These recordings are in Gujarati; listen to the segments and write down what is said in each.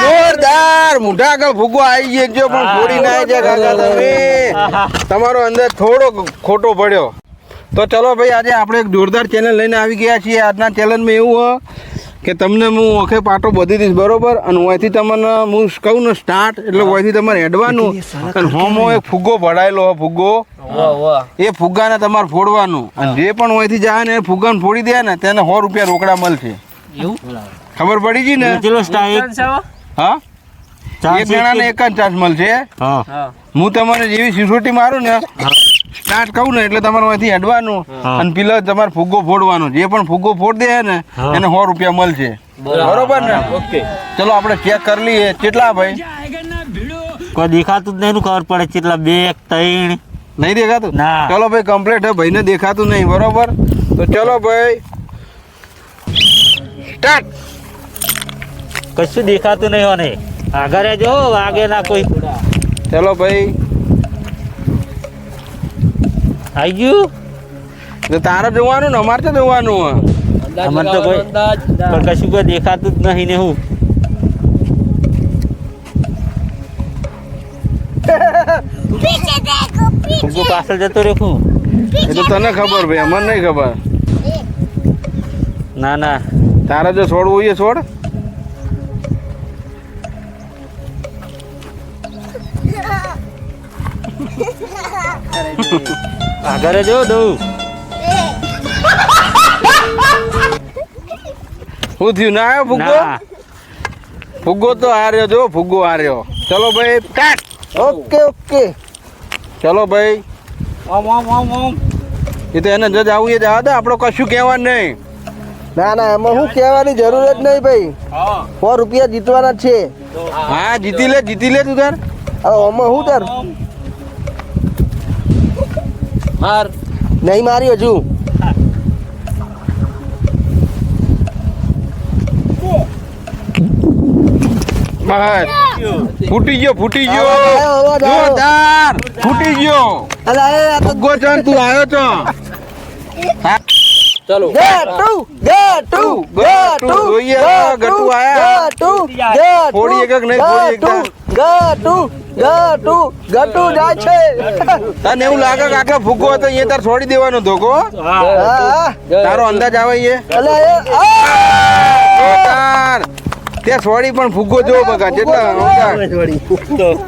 જોરદાર. મોઢા આગળ ફૂગો આવી ગયો જો પણ ફોડી ના જાય કાકા તમે તમારો અંદર થોડો ખોટો પડ્યો. તો ચલો ભાઈ આજે આપણે એક જોરદાર ચેનલ લઈને આવી ગયા છીએ. આજના ચેનલમાં એવું હોય કે તમને હું ઓખે પાટો બધી દઈશ બરોબર? અને અહીંથી તમને હું કહું ને સ્ટાર્ટ એટલે અહીંથી તમારે હેડવાનું અને હોમો એક ફુગ્ગો ભરાયેલો હોય ફુગ્ગો. એ ફુગ્ગાને તમારે ફોડવાનું. અને જે પણ અહીંથી જાય ને એ ફુગ્ગાને ફોડી દે ને તેને સો રૂપિયા રોકડા મળશે. ખબર પડી ગઈ ને? કેટલો સ્ટાઈક હા? એક જણાને એક જ ચાન્સ મળશે હું? તમારે જેવી સિસોટી મારું ને સ્ટાર્ટ કહું ને એટલે તમારે અહીંથી હેડવાનું અને પેલા તમારે ફુગ્ગો ફોડવાનો. જે પણ ફુગ્ગો ફોડ દે ને એને સો રૂપિયા મળશે. બરોબર. ને? ઓકે. ચલો આપણે ચેક કરી લઈએ. કેટલા ભાઈ? કોઈ દેખાતું જ નહીં એનું ખબર પડે? કેટલા? બે એક ત્રણ. નહીં દેખાતું? ચલો ભાઈ કમ્પ્લીટ હે ભાઈને દેખાતું નહીં. બરોબર? તો ચલો ભાઈ સ્ટાર્ટ. કશું દેખાતું નહીં હોને. આગળ જો વાગે ના કોઈ. ચલો ભાઈ. આવી ગયું? તો તારે જોવાનું ને અમારે તો જોવાનું હે. અમને તો કોઈ પણ કશું કોઈ દેખાતું જ નહીં ને હું. પાછળ જતો રેખું એ તો તને ખબર ભાઈ અમને નહીં ખબર. ના ના. તારે જો છોડવું હોય એ છોડ. આગળ જો દઉં. શું થયું? ના આવ્યો ફુગ્ગો ફુગ્ગો તો હાર્યો જો ફુગ્ગો હાર્યો. ચલો ભાઈ કાટ. Okay okay. ચલો ભાઈ. ઓમ ઓમ ઓમ ઓમ. એ તો એને જજ આવું એ જવા દે. આપણો કશું કહેવાનું નહીં. ના ના એમાં શું કહેવાની જરૂર જ નહીં ભાઈ. હા. સો રૂપિયા જીતવાના છે. હા જીતી લે જીતી લે તું તાર. આમાં શું તાર? માર. નહીં મારી હજુ બહાર. ફૂટી ગયો ફૂટી ગયો. જોરદાર. ફૂટી ગયો. અલા એ આ તો ફુગ્ગો તું આવ્યો છો? ચલો ગટુ ગટુ ગટુ જોઈએ ગટુ આયા. ગટુ ગટુ ફોડી એક એક નહીં, ફોડી એક ગટુ ગટુ ગટુ જાય છે. તને એવું લાગે કે આખા ફુગ્ગો હતો અહીંયા તાર છોડી દેવાનો ધોકો? તારો અંદાજ આવે એ અલા એ આ! જોરદાર. તે છોડી પણ ફુગ્ગો જોવો બગા જેટલા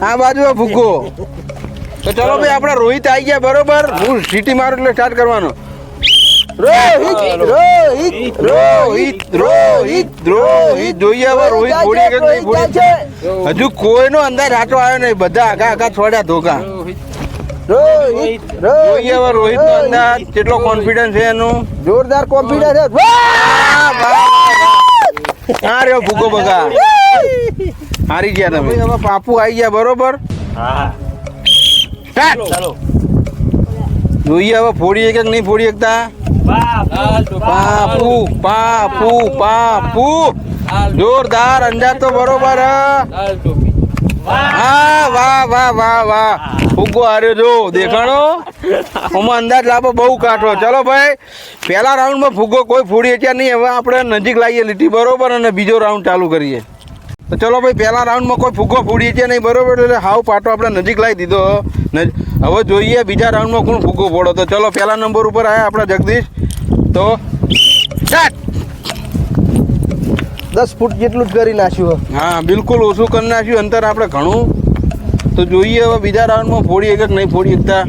આ બાજુ આ ફુગ્ગો તો ચલો ભાઈ આપણા રોહિત આવી ગયા બરોબર? હું સિટી મારું એટલે સ્ટાર્ટ કરવાનો. રોહિત રોહિત રોહિત રોહિત રોહિત જોઈએ હવે રોહિત. ફોડી કે નહીં ફોડી હજુ કોઈનો અંદર સાચો આવ્યો નહીં. બધા આગા આગા છોડ્યા ધોકા. રોહિત. જોઈએ હવે રોહિત નો અંદાજ કેટલો કોન્ફિડન્સ છે એનું? જોરદાર કોન્ફિડન્સ છે. આ રહ્યો ભૂકો બગા હારી ગયા તમે. હવે પાપુ આવી ગયા બરોબર? હા. ચાલો. જોઈએ હવે ફોડી એક નહીં ફોડી શકતા પાપુ પાપુ પાપુ જોરદાર અંદાજ તો બરોબર, હે. હા વાહ વાહ વાહ વાહ. ફુગ્ગો હાર્યો જો, દેખાણો? આમાં અંદાજ લાવો બહુ કાઢો ચલો ભાઈ, પહેલા રાઉન્ડમાં ફુગ્ગો કોઈ ફોડી શક્યા નહીં. હવે આપણે નજીક લાવીએ લીટી, બરોબર? અને બીજો રાઉન્ડ ચાલુ કરીએ. તો ચલો ભાઈ પહેલા રાઉન્ડમાં કોઈ ફુગ્ગો ફોડી છે નહીં બરોબર? એટલે હાવ પાટો આપણે નજીક લાવી દીધો. નજ- હવે જોઈએ બીજા રાઉન્ડમાં કોણ ફુગ્ગો ફોડો. તો ચલો પહેલા નંબર ઉપર આવ્યા આપણા જગદીશ. તો દસ ફૂટ જેટલું જ કરી નાખ્યું હા બિલકુલ ઓછું કરી નાખ્યું અંતર આપણે ઘણું. તો જોઈએ હવે બીજા રાઉન્ડમાં ફોડી એક કે નહીં ફોડી શકતા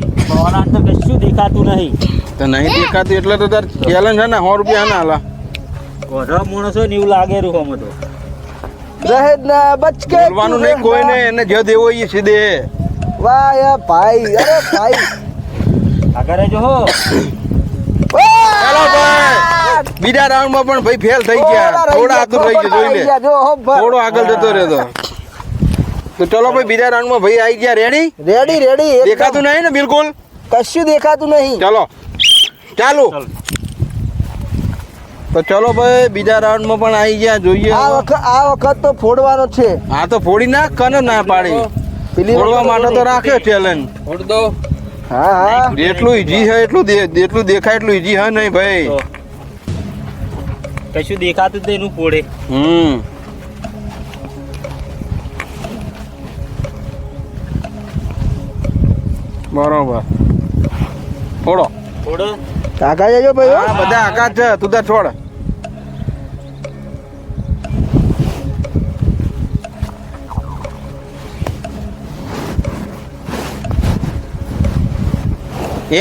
તો કશું દેખાતું નહીં. તો નહીં દેખાતું એટલે તો તાર ચેલેન્જ છે ને સો રૂપિયા ના હાલા માણસો ને એવું લાગે રૂ તો. રહે ના બચ કે બોલવાનું નહીં કોઈ નહીં એને જે દેવો એ સીધે. વાહ યા ભાઈ અરે ભાઈ. આગળ જો હો. ચાલો ભાઈ બીજા રાઉન્ડમાં પણ ભાઈ ફેલ થઈ ગયા. થોડા આતુર થઈ ગયા જોઈ લે. જો હો ભાઈ. થોડો આગળ જતો રહેતો. તો ચલો ભાઈ બીજા રાઉન્ડમાં ભાઈ આવી ગયા. રેડી રેડી રેડી દેખાતું નહીં ને બિલકુલ? કશું દેખાતું નહીં. ચલો. ચાલુ. ચાલો. તો ચલો ભાઈ બીજા રાઉન્ડમાં પણ આવી ગયા જોઈએ આ વખત આ વખત તો ફોડવાનો છે. હા તો ફોડી ના કન ના પાડી. પેલી ફોડવા માટે તો રાખ્યો ચેલેન્જ ફોડ હા હા. જેટલું ઈજી છે એટલું જેટલું દેખાય એટલું ઈજી હે નહીં ભાઈ. કશું દેખાતું તેનું ફોડે. હમ. બરોબર. ફોડો. ફોડો. આગા જજો ભાઈ બધા આકાશ છે તું તો છોડ.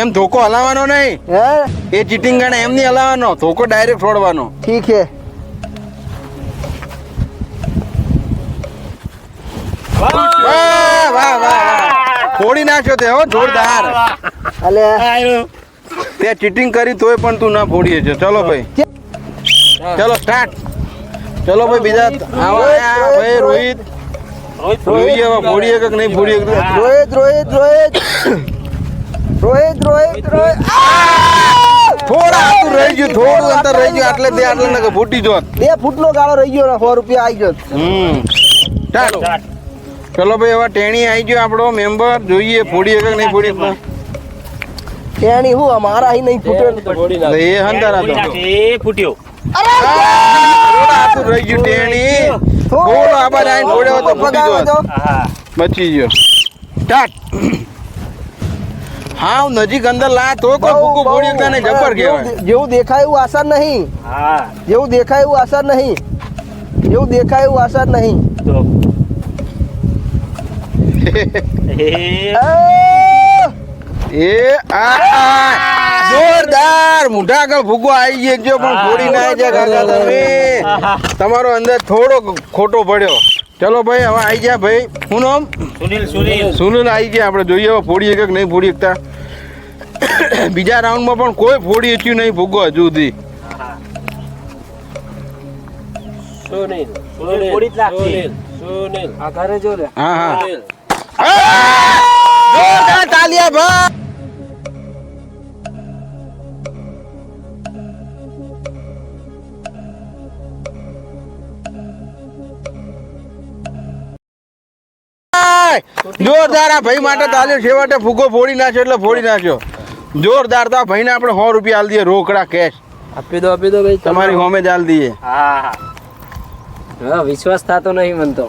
એમ ધોકો હલાવવાનો નહીં. હે? એ ચીટિંગ ગણે એમ નહીં હલાવવાનો. ધોકો ડાયરેક્ટ છોડવાનો ઠીક છે. વાહ વાહ વાહ વાહ. ફોડી નાખ્યો તે હો જોરદાર. અલે. તે ચીટિંગ કરી તોય પણ તું ના ફોડીએ છે. ચલો ભાઈ. ચલો સ્ટાર્ટ ચલો ભાઈ બીજા આવા ભાઈ રોહિત. રોહિત હવે ફોડીએ કે નહીં ફોડીએ? કે રોહિત રોહિત રોહિત. રોહિત રોહિત રોહિત થોડા આટલું રહી ગયું થોડું અંતર રહી ગયું આટલે બે આટલે નકે ફૂટી જોત. બે ફૂટનો ગાળો રહી ગયો ને સો રૂપિયા આવી ગયો. હમ. ચાલો. ચલો. ભાઈ હવે ટેણી આવી ગયો આપણો મેમ્બર જોઈએ ફોડીએ કે નહીં ફોડીએ ટેણી હું અમારા અહીં નહીં ફૂટે. એટલે એ હંતારા તો. એ ફૂટ્યો. થોડા રહી ગયું ટેણી. થોડો આબાદ તો હા બચી ગયો. સ્ટાર્ટ. હા નજીક અંદર લા તો કોઈ ફૂકું ફોડી તને જબર કહેવાય? જેવું- દેખાય એવું આસાર નહીં. હા. જેવું દેખાય એવું આસાર નહીં. જેવું દેખાય એવું આસાર નહીં. તો. એ આ! જોરદાર મોઢા આગળ ફૂગો આવી ગયો જો પણ ફોડી ના જાય કાકા તમે. તમારો અંદર થોડો ખોટો પડ્યો. ચલો ભાઈ હવે આવી ગયા ભાઈ. શું નામ? સુનિલ સુનિલ. સુનિલ આવી ગયા. આપણે જોઈએ હવે ફોડી કે નહીં ફોડી શકતા. બીજા રાઉન્ડમાં પણ કોઈ ફોડી હચ્યું નહીં ભોગો હજુ સુધી. હા. સુનિલ સુનિલ ફોડી જ નાખશે. સુનિલ આ ઘરે જો લે. હા હા. સુનિલ. જોરદાર તાલિયા ભાઈ! જોરદાર આ ભાઈ માટે તાલ્યો છેવટે ફૂગો ફોડી નાખ્યો એટલે ફોડી નાખ્યો. જોરદાર તો આ ભાઈને આપણે સો રૂપિયા આલ દઈએ રોકડા કેશ આપી દો આપી દો ભાઈ તમારી હોમે જ આલ દઈએ. હા વિશ્વાસ થતો નહીં મન તો.